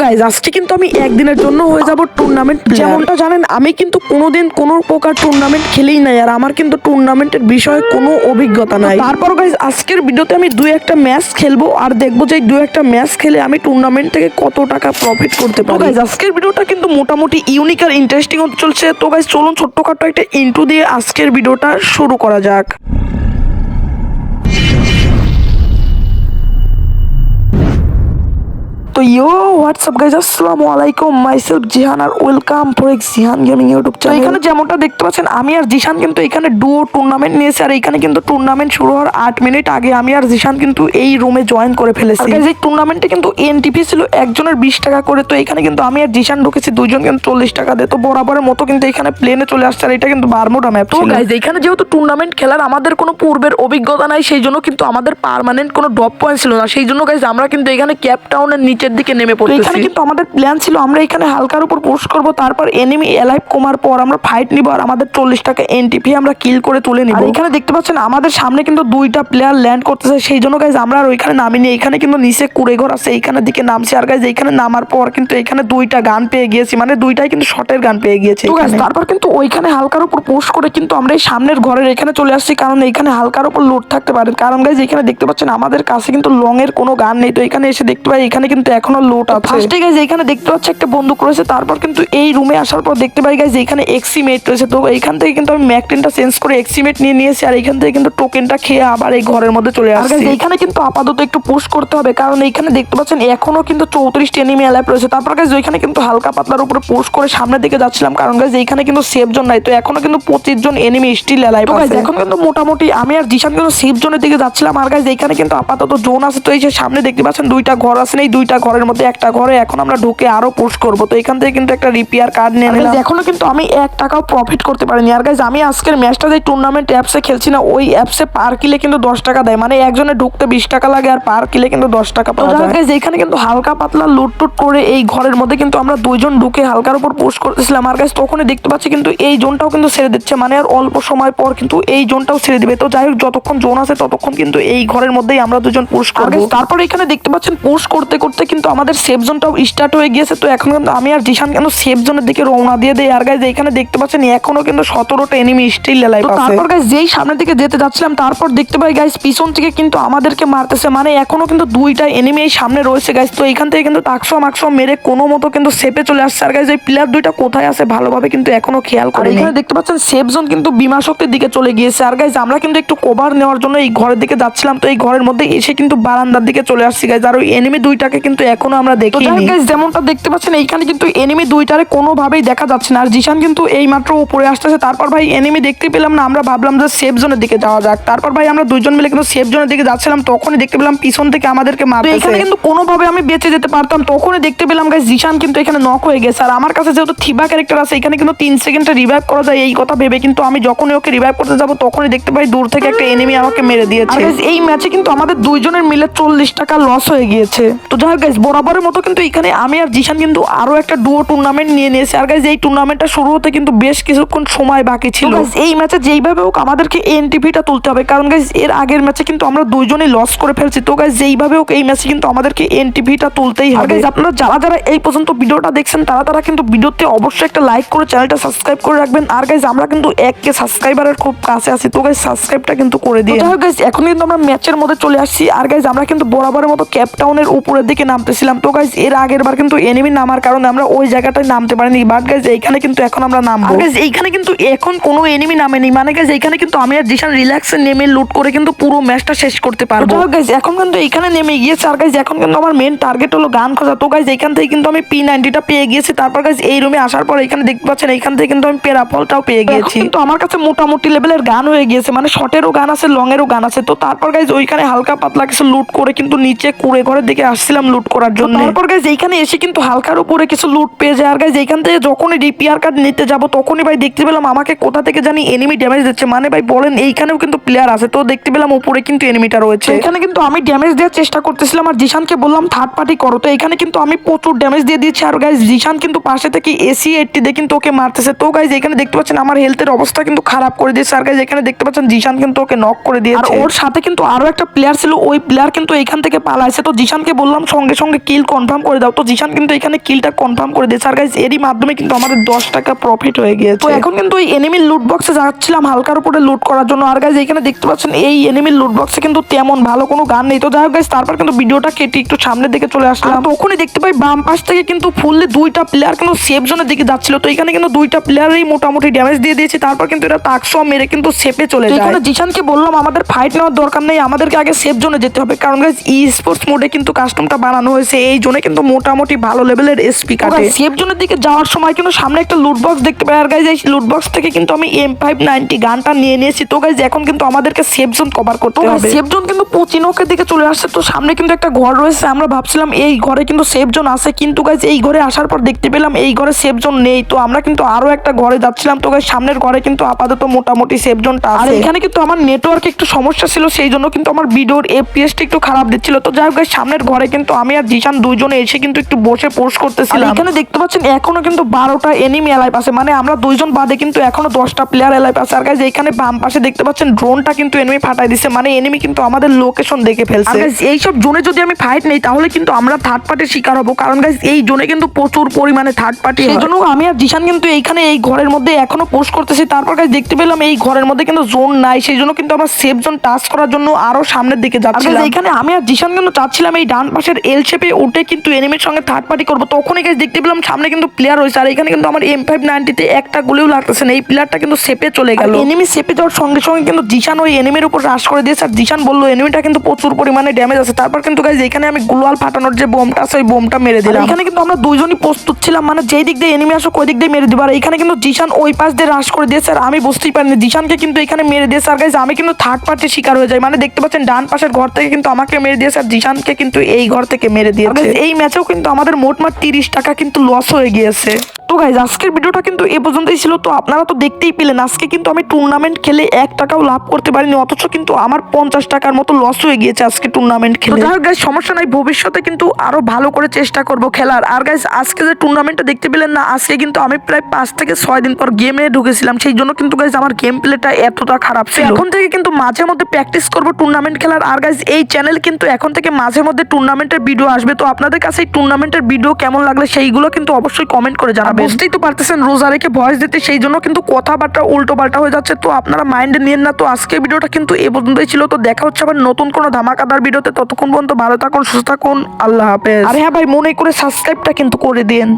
Guys আজকে কিন্তু আমি একদিনের জন্য হয়ে যাব টুর্নামেন্ট যেমনটা জানেন আমি কিন্তু কোনোদিন কোনো প্রকার টুর্নামেন্ট খেলেই নাই আর আমার কিন্তু টুর্নামেন্টের বিষয়ে কোনো অভিজ্ঞতা নাই। তারপর গাইজ আজকের ভিডিওতে আমি দুই একটা ম্যাচ খেলব আর দেখব যে দুই একটা ম্যাচ খেলে আমি টুর্নামেন্ট থেকে কত টাকা প্রফিট করতে পারি। গাইজ আজকের ভিডিওটা কিন্তু মোটামুটি ইউনিক আর ইন্টারেস্টিং হতে চলছে। তো গাইজ চলুন ছোট্টখাটো একটা ইন্টু দিয়ে আজকের ভিডিওটা শুরু করা যাক। তো ইয়ো হোয়াটসঅ্যাপ গাইজ আসসালামু আলাইকুম। Myself Jihan R welcome for X Jihan gaming YouTube channel এখানে যেমনটা দেখতে পাচ্ছেন আমি আর জিশান কিন্তু এখানে ডুও টুর্নামেন্ট নিয়েছি আর এখানে কিন্তু টুর্নামেন্ট শুরু হওয়ার আট মিনিট আগে আমি আর জিশান কিন্তু এই রুমে জয়েন করে ফেলেছি। এই টুর্নামেন্টে কিন্তু এনটিপি ছিল একজনের বিশ টাকা করে তো এখানে কিন্তু আমি আর জিশান ঢুকেছি দুজন কিন্তু চল্লিশ টাকা দিয়ে। তো বরাবরের মতো কিন্তু এখানে প্লেনে চলে আসছে আর এটা কিন্তু বারমোটা ম্যাপ তো গাইজ এখানে যেহেতু টুর্নামেন্ট খেলার আমাদের কোনো পূর্বের অভিজ্ঞতা নাই সেই জন্য কিন্তু আমাদের পারমানেন্ট কোনো ড্রপ পয়েন্ট ছিল না। সেই জন্য গাইজ আমরা কিন্তু এখানে ক্যাপ টাউনের নিচের দিকে নেমে পড়েছি এখানে কিন্তু আমাদের প্ল্যান ছিল আমরা এখানে হালকার উপর পোস্ট করব তারপর এনিমি এলাইভ কমার পর আমরা ফাইট নিব আর আমাদের চল্লিশ টাকা এনটিপি আমরা কিল করে তুলে নিব। এখানে দেখতে পাচ্ছেন আমাদের সামনে কিন্তু দুইটা প্লেয়ার ল্যান্ড করতেছে সেই জন্য গাইজ আমরা আর ওইখানে নামিনি এখানে কিন্তু নিচে কুড়ে ঘর আছে এইখানের দিকে নামছি। আর গাইজ এইখানে নামার পর কিন্তু এখানে দুইটা গান পেয়ে গিয়েছি মানে দুইটাই কিন্তু শর্টের গান পেয়ে গিয়েছে তারপর কিন্তু ওইখানে হালকার উপর পোস্ট করে কিন্তু আমরা এই সামনের ঘরের এখানে চলে আসছি কারণ এইখানে হালকার উপর লোড থাকতে পারে। কারণ গাইজ এখানে দেখতে পাচ্ছেন আমাদের কাছে কিন্তু লং এর কোনো গান নেই তো এখানে এসে দেখতে পাই এখানে কিন্তু এখনও লোড আছে। ফার্স্টে গাইজ এখানে দেখতে পাচ্ছি একটা বন্দুক রয়েছে তারপর কিন্তু এই রুমে আসার পর দেখতে পাই গাইজ এখানে এক্সিমেট রয়েছে। তো এইখান থেকে কিন্তু আমি ম্যাকটেনটা চেঞ্জ করে এক্সিমেট নিয়ে নিয়েছি আর এখান থেকে কিন্তু টোকেনটা খেয়ে আবার এই ঘরের মধ্যে চলে আসছি। এইখানে কিন্তু আপাতত একটু পুশ করতে হবে কারণ এইখানে দেখতে পাচ্ছেন এখনও কিন্তু চৌত্রিশটি এনিমি অ্যালাইভ রয়েছে। তারপর গাইজ ওইখানে কিন্তু হালকা পাতলার উপরে পুশ করে সামনের দিকে যাচ্ছিলাম কারণ গাইজ এইখানে কিন্তু সেফ জোন নাই। তো এখনও কিন্তু পঁচিশ জন এনিমি স্টিল অ্যালাইভ আছে। এখন কিন্তু মোটামুটি আমি আর জিশান কিন্তু সেফ জোনের দিকে যাচ্ছিলাম আর গাইজ এইখানে কিন্তু আপাতত জোন আছে। তো এই যে সামনে দেখতে পাচ্ছেন দুইটা ঘর আছে এই দুইটা ঘরের মধ্যে একটা ঘরে এখন আমরা ঢুকে আরও পোস্ট করব। তো এখান থেকে কিন্তু একটা রিপেয়ার কার্ড নিয়ে নিলাম। এখনও কিন্তু আমি এক টাকাও প্রফিট করতে পারিনি। আর গাইজ আমি আজকের ম্যাচটা যে টুর্নামেন্ট অ্যাপসে খেলছি না ওই অ্যাপসে পার কিলে কিন্তু দশ টাকা দেয়। মানে একজনে ঢুকতে বিশ টাকা লাগে আর পার কিলে কিন্তু দশ টাকা পাওয়া যায়। guys, এখানে কিন্তু হালকা পাতলা লুট টুট করে এই ঘরের মধ্যে কিন্তু আমরা দুইজন ঢুকে হালকার উপর পোস্ট করতেছিলাম। আর গাইজ তখনই দেখতে পাচ্ছি কিন্তু এই জোনটাও কিন্তু ছেড়ে দিচ্ছে। মানে আর অল্প সময় পর কিন্তু এই জোনটাও ছেড়ে দিবে। তো যাই হোক যতক্ষণ জোন আছে ততক্ষণ কিন্তু এই ঘরের মধ্যেই আমরা দুজন পুশ করব। তারপর এখানে দেখতে পাচ্ছেন পুশ করতে করতে কিন্তু আমাদের সেফ জোনটাও স্টার্ট হয়ে গিয়েছে। তো এখন কিন্তু আমি আর জিশান কেন সেফ জোনের দিকে রওনা দিয়ে দেয় আর গাইজ এখানে দেখতে পাচ্ছেন এখনও কিন্তু সতেরোটা এনিমি স্টিল আছে। তারপর গাইজ যেই সামনের দিকে যেতে যাচ্ছিলাম তারপর দেখতে পাই গাইজ পিছন থেকে কিন্তু আমাদেরকে মারতেছে। মানে এখনও কিন্তু দুইটা এনিমি এই সামনে রয়েছে গাইজ তো এখান থেকে কিন্তু টাকশো মাকশো মেরে কোনো মতো কিন্তু সেপে চলে আসছে। আর গাইজ এই প্লেয়ার দুইটা কোথায় আছে ভালোভাবে কিন্তু এখনও খেয়াল করে এখানে দেখতে পাচ্ছেন সেফ জোন কিন্তু বিমা শক্তির দিকে চলে গিয়েছে। আর গাইজ আমরা কিন্তু একটু কভার নেওয়ার জন্য এই ঘরের দিকে যাচ্ছিলাম। তো এই ঘরের মধ্যে এসে কিন্তু বারান্দার দিকে চলে আসছি গাইজ আর ওই এনিমি দুইটাকে কিন্তু এখনও আমরা দেখি গাইজ যেমনটা দেখতে পাচ্ছেন এইখানে কিন্তু এনিমি দুইটারে কোনোভাবেই দেখা যাচ্ছে না। আর জিশান কিন্তু এই মাত্র উপরে আসতেছে। তারপর ভাই এনিমি দেখতে পেলাম না আমরা ভাবলাম যে সেফ জোনের দিকে যাওয়া যাক। তারপর ভাই আমরা দুইজন মিলে কিন্তু সেফ জোনের দিকে যাচ্ছিলাম তখনই দেখতে পেলাম পিছন থেকে আমাদেরকে মারতে এখানে কিন্তু কোনোভাবে আমি বেঁচে যেতে পারতাম তখনই দেখতে পেলাম গাইজ জিশান কিন্তু এখানে নক হয়ে গেছে। আর আমার কাছে যেহেতু থিবা ক্যারেক্টার আছে এখানে কিন্তু তিন সেকেন্ডে রিভাইভ করা যায় এই কথা ভেবে কিন্তু আমি যখনই ওকে রিভাইভ করতে যাব তখনই দেখতে পাই দূর থেকে একটা এনিমি আমাকে মেরে দিয়েছে। এই ম্যাচে কিন্তু আমাদের দুইজনের মিলে চল্লিশ টাকা লস হয়ে গিয়েছে। তো যাই হোক গাইজ বরাবরের মতো কিন্তু এখানে আমি আর জিশান কিন্তু আরও একটা ডুয়ো টুর্নামেন্ট নিয়ে নিয়েছি। আর গাইজ এই টুর্নামেন্টটা শুরু হতে কিন্তু বেশ কিছুক্ষণ সময় বাকি ছিল। এই ম্যাচে যেইভাবে হোক আমাদেরকে এনটিভিটা তুলতে হবে। কারণ গাইজ এর আগের ম্যাচে কিন্তু আমরা দুইজনই লস করে ফেলছি। তো গাইজ যেইভাবে হোক এই ম্যাচে কিন্তু আমাদেরকে এনটিভিটা তুলতেই হবে। আপনারা যারা যারা এই পর্যন্ত ভিডিওটা দেখছেন তারা তারা কিন্তু ভিডিওতে অবশ্যই একটা লাইক করে চ্যানেলটা সাবস্ক্রাইব করে রাখবেন। আর গাইজ আমরা কিন্তু এক কে সাবস্ক্রাইবারের খুব কাছে আছি। তো গাইজ সাবস্ক্রাইবটা কিন্তু করে গাইজ এখন কিন্তু আমরা ম্যাচের মধ্যে চলে আসছি। আর গাইজ আমরা কিন্তু বরাবরের মতো ক্যাপ টাউনের উপরের দিকে নামতেছিলাম তো গাইজ এর আগের বার কিন্তু এনিমি নামার কারণে আমরা ওই জায়গাটায় নামতে পারিনি বাট গাইজ এইখানে কিন্তু এখন আমরা নামবো। গাইজ এইখানে কিন্তু এখন কোনো এনিমি নামেনি মানে গাইজ এইখানে কিন্তু আমি আর জিশান রিল্যাক্সে নেমে লুট করে কিন্তু পুরো ম্যাচটা শেষ করতে পারব। গাইজ এখন কিন্তু এইখানে নেমে গিয়েছে আর গাইজ এখন কিন্তু আমার মেন টার্গেট হলো গান খোঁজা। তো গাইজ এইখান থেকে কিন্তু আমি পি নাইনটিটা পেয়ে গিয়েছি তারপর গাইজ এই রুমে আসার পর এখানে দেখতে পাচ্ছেন এইখান থেকে কিন্তু আমি পেরাফলটাও পেয়ে গিয়েছি। তো আমার কাছে মোটামুটি লেভেলের গান হয়ে গিয়েছে মানে শর্টেরও গান আছে লং এরও গান আছে। তো তারপর গাইজ ওইখানে হালকা পাতলা কিছু লুট করে কিন্তু নিচে কুড়ে ঘরের দিকে আসছিলাম লুট করার জন্য। তারপর গাইজ এইখানে এসে কিন্তু হালকার উপরে কিছু লুট পেয়ে যায়। আর গাইজ এইখান থেকে যখনই রিপিয়ার কার্ড নিতে যাব তখনই ভাই দেখতে পেলাম আমাকে কোথা থেকে জানি এনিমি ড্যামেজ দিচ্ছে। মানে ভাই বলেন এইখানেও কিন্তু প্লেয়ার আছে তো দেখতে পেলাম উপরে কিন্তু এনিমিটা রয়েছে। এখানে কিন্তু আমি ড্যামেজ দেওয়ার চেষ্টা করতেছিলাম আর জিশানকে বললাম থার্ড পার্টি করো। তো এখানে কিন্তু আমি প্রচুর ড্যামেজ দিয়ে দিয়েছি আর গাইজ জিশান কিন্তু পাশে থেকে এসি এইটটি দিয়ে কিন্তু ওকে মারতেছে। তো গাইজ এখানে দেখতে পাচ্ছেন আমার হেলথের অবস্থা কিন্তু খারাপ করে দিয়েছে। আর গাইজ এখানে দেখতে পাচ্ছেন জিশান কিন্তু ওকে নক করে দিয়েছে। আর ওর সাথে কিন্তু আরও একটা প্লেয়ার ছিল ওই প্লেয়ার কিন্তু এখান থেকে পালাইছে। তো জিশানকে বললাম সঙ্গে সঙ্গে কিল কনফার্ম করে দাও। তো জিশান কিন্তু এখানে কিলটা কনফার্ম করে দিয়েছে। আর গাইজ এরই মাধ্যমে কিন্তু আমাদের দশ টাকা প্রফিট হয়ে গিয়েছে। তো এখন কিন্তু ওই এনিমির লুট বক্সে যাচ্ছিলাম হালকার উপরে লুট করার জন্য। আর গাইজ এখানে দেখতে পাচ্ছেন এই এনিমির লুট বক্সে কিন্তু তেমন ভালো কোনো গান নেই। তো যাই হোক গাইজ তারপর কিন্তু ভিডিওটা কেটে একটু সামনের দিকে চলে আসলাম। তো ওখানে দেখতে পাই বাম পাশ থেকে কিন্তু ফুললে দুইটা প্লেয়ার কিন্তু সেফ জোনের দিকে যাচ্ছিল। তো এখানে কিন্তু দুইটা প্লেয়ারই মোটামুটি ড্যামেজ দিয়ে দিয়েছে। তারপর কিন্তু এটা তাকশো মেরে কিন্তু সেফে চলে যায়। এখানে জিশানকে বললাম আমাদের ফাইট নেওয়ার দরকার নেই আমাদেরকে আগে সেফ জোনে যেতে হবে। কারণ গাইজ ই স্পোর্টস মোডে কিন্তু কাস্টমটা বানানো হয়েছে। এই জন্য কিন্তু মোটামুটি ভালো লেভেলের এসপি কাটে। সেফ জোনের দিকে যাওয়ার সময় কিন্তু সামনে একটা লুট বক্স দেখতে পাই। আর গাইজ এই লুট বক্স থেকে কিন্তু আমি এম ফাইভ নাইনটি গানটা নিয়ে নিয়েছি। তো গাইজ এখন কিন্তু আমাদেরকে সেফ জোন কভার করতে হবে। সেফ জোন কিন্তু পচিনকের দিকে চলে আসছে। তো সামনে কিন্তু একটা ঘর রয়েছে। আমরা ভাবছিলাম এই ঘরে কিন্তু সেফ জোন আছে। কিন্তু গাইজ এই ঘরে আসার পর দেখতে পেলাম এই ঘরে সেফ জোন নেই। তো আমরা কিন্তু আরও একটা ঘরে যাচ্ছিলাম। তো গাইজ সামনের ঘরে কিন্তু আপাতত মোটামুটি সেফ জোনটা আছে আর এখানে কিন্তু আমার নেটওয়ার্ক একটু সমস্যা ছিল। সেই জন্য কিন্তু আমার ভিডিওর এফপিএসটা একটু খারাপ দিচ্ছিল। তো যাই হোক সামনের ঘরে কিন্তু আমি আর জিশান দুইজনে এসে কিন্তু একটু বসে পোস্ট করতেছিলাম। এখানে দেখতে পাচ্ছেন এখনও কিন্তু বারোটা এনিমি এলাইভ আছে। মানে আমরা দুইজন বাদে কিন্তু এখনও দশটা প্লেয়ার এলাইভ আছে। আর গাইজ এখানে বাম পাশে দেখতে পাচ্ছেন ড্রোনটা কিন্তু এনিমি ফাটাই দিছে। মানে এনিমি কিন্তু আমাদের লোকেশন দেখে ফেলছে। এইসব জোনে যদি আমি ফাইট নেই তাহলে কিন্তু আমরা থার্ড পার্টির শিকার হব। কারণ গাইজ এই জোনে কিন্তু প্রচুর পরিমাণে থার্ড পার্টি সেই জন্য আমি আর জিশান কিন্তু এইখানে এই ঘরের মধ্যে এখনও পোস্ট করতেছি। তারপর গাইজ দেখতে পেলাম এই ঘরের মধ্যে কিন্তু জোন নাই। সেই জন্য কিন্তু আমার সেফ জোন টাচ করার জন্য আরও সামনের দিকে যাচ্ছিলাম। এখানে আমি আর জিশান কিন্তু চাচ্ছিলাম এই ডান পাশের এল শেপে উঠে কিন্তু এনিমির সঙ্গে থার্ড পার্টি করব। তখনই গাইজ দেখতে পেলাম সামনে কিন্তু প্লেয়ার রয়েছে। আর এখানে কিন্তু আমার এম ফাইভ নাইনটিতে একটা গুলিও লাগতেছে না। এই প্লেয়ারটা কিন্তু সেপে চলে গেল। এনিমি সেপে যাওয়ার সঙ্গে সঙ্গে কিন্তু জিশান ওই এনিমির উপর রাশ করে দিয়েছে। আর জিশান বলল এনিমিটা কিন্তু প্রচুর পরিমাণে ড্যামেজ আছে। তারপর কিন্তু গাইজ এখানে আমি গ্লোয়াল ফাটানোর যে বোমটা আছে ওই বোমটা মেরে দিলাম। এখানে কিন্তু আমরা দুইজনই প্রস্তুত ছিলাম। মানে যেই দিক দিয়ে এনিমি আসো ওই দিক দিয়ে মেরে দিবার এখানে কিন্তু জিশান ওই পাশ দিয়ে রাশ করে দিয়েছে। আর আমি বুঝতেই পারিনি জিশানকে কিন্তু এখানে মেরে দিয়েছে। আর গাইজ আমি কিন্তু থার্ড পার্টির শিকার হয়ে যাই। মানে দেখতে পাচ্ছেন ডান পাশের ঘর থেকে কিন্তু আমাকে মেরে দিয়েছে। আর জিশানকে কিন্তু এই ঘর থেকে মেরে দিয়েছে। এই ম্যাচেও কিন্তু আমাদের মোটমাট তিরিশ টাকা কিন্তু লস হয়ে গিয়েছে। তো গাইজ আজকের ভিডিওটা কিন্তু এ পর্যন্তই ছিল। তো আপনারা তো দেখতেই পেলেন আজকে কিন্তু আমি টুর্নামেন্ট খেলে এক টাকাও লাভ করতে পারিনি অথচ কিন্তু আমার পঞ্চাশ টাকার মতো লস হয়ে গিয়েছে আজকে টুর্নামেন্ট খেলে। যাই গাইজ সমস্যা নাই ভবিষ্যতে কিন্তু আরও ভালো করে চেষ্টা করব খেলার। আর গাইজ আজকে যে টুর্নামেন্টটা দেখতে পেলেন না আজকে কিন্তু আমি প্রায় পাঁচ থেকে ছয় দিন পর গেমে ঢুকেছিলাম। সেই জন্য কিন্তু গাইজ আমার গেম প্লেটা এতটা খারাপ ছিল। এখন থেকে কিন্তু মাঝে মধ্যে প্র্যাকটিস করব টুর্নামেন্ট খেলার। আর গাইজ এই চ্যানেল কিন্তু এখন থেকে মাঝে মধ্যে টুর্নামেন্টের ভিডিও আসবে তো আপনাদের কাছে এই টুর্নামেন্টের ভিডিও কেমন লাগলে সেইগুলো কিন্তু অবশ্যই কমেন্ট করে জানাবেন। বুঝতেই তো পারতেছেন রোজা রেখে ভয়েস দিতে সেই জন্য কিন্তু কথাবার্তা উল্টো পাল্টা হয়ে যাচ্ছে তো আপনারা মাইন্ডে নিয়েন না তো আজকে ভিডিওটা কিন্তু এ পর্যন্তই ছিল তো দেখা হচ্ছে আবার নতুন কোনো ধামাকাদার ভিডিওতে ততক্ষণ পর্যন্ত ভালো থাকুন সুস্থ থাকুন আল্লাহ হাফেজ। আরে হ্যাঁ ভাই মনে করে সাবস্ক্রাইবটা কিন্তু করে দিন